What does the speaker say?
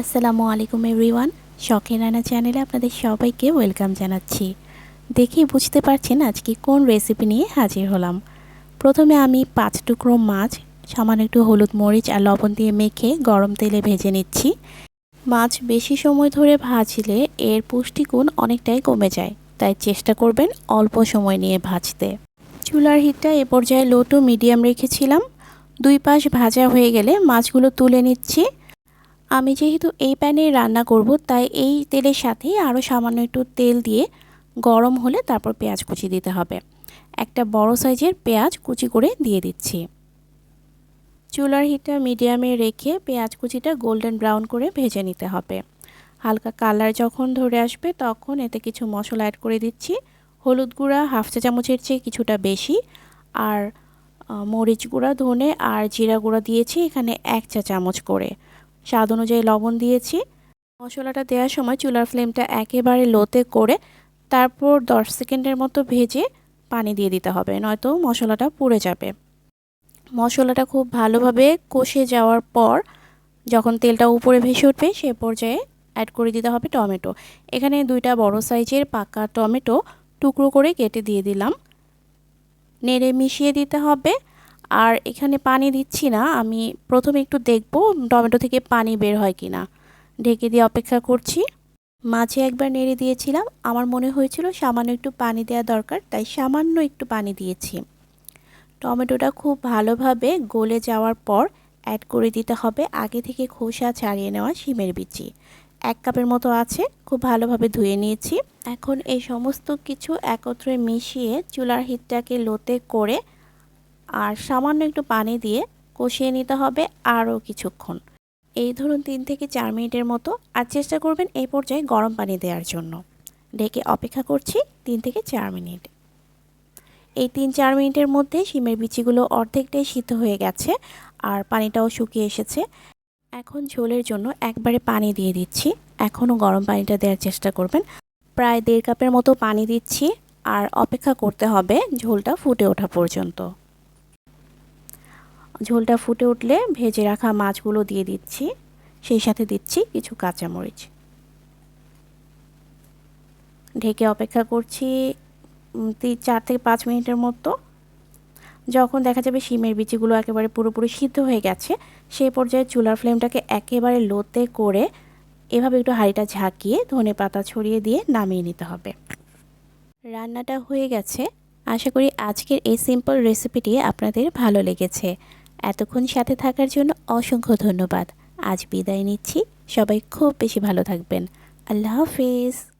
আসসালামু আলাইকুম এভরিওয়ান। শখের রান্না চ্যানেলে আপনাদের সবাইকে ওয়েলকাম জানাচ্ছি। দেখেই বুঝতে পারছেন আজকে কোন রেসিপি নিয়ে হাজির হলাম। প্রথমে আমি পাঁচ টুকরো মাছ, সামান্য একটু হলুদ মরিচ আর লবণ দিয়ে মেখে গরম তেলে ভেজে নিচ্ছি। মাছ বেশি সময় ধরে ভাজলে এর পুষ্টিগুণ অনেকটাই কমে যায়, তাই চেষ্টা করবেন অল্প সময় নিয়ে ভাজতে। চুলার হিটটা এ পর্যায়ে লো টু মিডিয়াম রেখেছিলাম। দুই পাশ ভাজা হয়ে গেলে মাছগুলো তুলে নিচ্ছি। আমি যেহেতু এই প্যানে রান্না করব, তাই এই তেলের সাথে আরও সামান্য একটু তেল দিয়ে গরম হলে তারপর পেঁয়াজ কুচি দিতে হবে। একটা বড় সাইজের পেঁয়াজ কুচি করে দিয়ে দিচ্ছি। চুলার হিটটা মিডিয়ামে রেখে পেঁয়াজ কুচিটা গোল্ডেন ব্রাউন করে ভেজে নিতে হবে। হালকা কালার যখন ধরে আসবে, তখন এতে কিছু মশলা অ্যাড করে দিচ্ছি। হলুদ গুঁড়া হাফ চা চামচের চেয়ে কিছুটা বেশি। আর মরিচ গুঁড়া, ধনে আর জিরা গুঁড়া দিয়েছি এখানে এক চা চামচ করে। স্বাদ অনুযায়ী লবণ দিয়েছি। মশলাটা দেওয়ার সময় চুলার ফ্লেমটা একেবারে লোতে করে তারপর দশ সেকেন্ডের মতো ভেজে পানি দিয়ে দিতে হবে, নয়তো মশলাটা পুড়ে যাবে। মশলাটা খুব ভালোভাবে কষে যাওয়ার পর যখন তেলটা উপরে ভেসে উঠবে সে পর্যায়ে অ্যাড করে দিতে হবে টমেটো। এখানে দুইটা বড় সাইজের পাকা টমেটো টুকরো করে কেটে দিয়ে দিলাম। নেড়ে মিশিয়ে দিতে হবে। আর এখানে পানি দিচ্ছি না, আমি প্রথমে একটু দেখব টমেটো থেকে পানি বের হয় কি না ঢেকে দিয়ে অপেক্ষা করছি। মাঝে একবার নেড়ে দিয়েছিলাম, আমার মনে হয়েছিল সামান্য একটু পানি দেওয়া দরকার, তাই সামান্য একটু পানি দিয়েছি। টমেটোটা খুব ভালোভাবে গলে যাওয়ার পর অ্যাড করে দিতে হবে আগে থেকে খোসা ছাড়িয়ে নেওয়া শিমের বিচি। এক কাপের মতো আছে, খুব ভালোভাবে ধুয়ে নিয়েছি। এখন এই সমস্ত কিছু একত্রে মিশিয়ে চুলার হিটটাকে লোতে করে আর সামান্য একটু পানি দিয়ে কষিয়ে নিতে হবে আরও কিছুক্ষণ। এই ধরুন তিন থেকে চার মিনিটের মতো আর চেষ্টা করবেন এই পর্যায়ে গরম পানি দেওয়ার জন্য। ঢেকে অপেক্ষা করছি তিন থেকে চার মিনিট। এই তিন চার মিনিটের মধ্যে শিমের বিচিগুলো অর্ধেকটাই সিদ্ধ হয়ে গেছে আর পানিটাও শুকিয়ে এসেছে। এখন ঝোলের জন্য একবারে পানি দিয়ে দিচ্ছি। এখনও গরম পানিটা দেওয়ার চেষ্টা করবেন। প্রায় দেড় কাপের মতো পানি দিচ্ছি আর অপেক্ষা করতে হবে ঝোলটা ফুটে ওঠা পর্যন্ত। ঝোলটা ফুটে উঠলে ভেজে রাখা মাছগুলো দিয়ে দিচ্ছি। সেই সাথে দিচ্ছি কিছু কাঁচামরিচ। ঢেকে অপেক্ষা করছি তিন, চার থেকে পাঁচ মিনিটের মতো। যখন দেখা যাবে শিমের বিচিগুলো একেবারে পুরোপুরি সিদ্ধ হয়ে গেছে সেই পর্যায়ে চুলার ফ্লেমটাকে একেবারে লোতে করে এভাবে একটু হাঁড়িটা ঝাঁকিয়ে ধনে পাতা ছড়িয়ে দিয়ে নামিয়ে নিতে হবে। রান্নাটা হয়ে গেছে। আশা করি আজকের এই সিম্পল রেসিপিটি আপনাদের ভালো লেগেছে। এতক্ষণ সাথে থাকার জন্য অসংখ্য ধন্যবাদ। আজ বিদায় নিচ্ছি। সবাই খুব বেশি ভালো থাকবেন। আল্লাহ হাফিজ।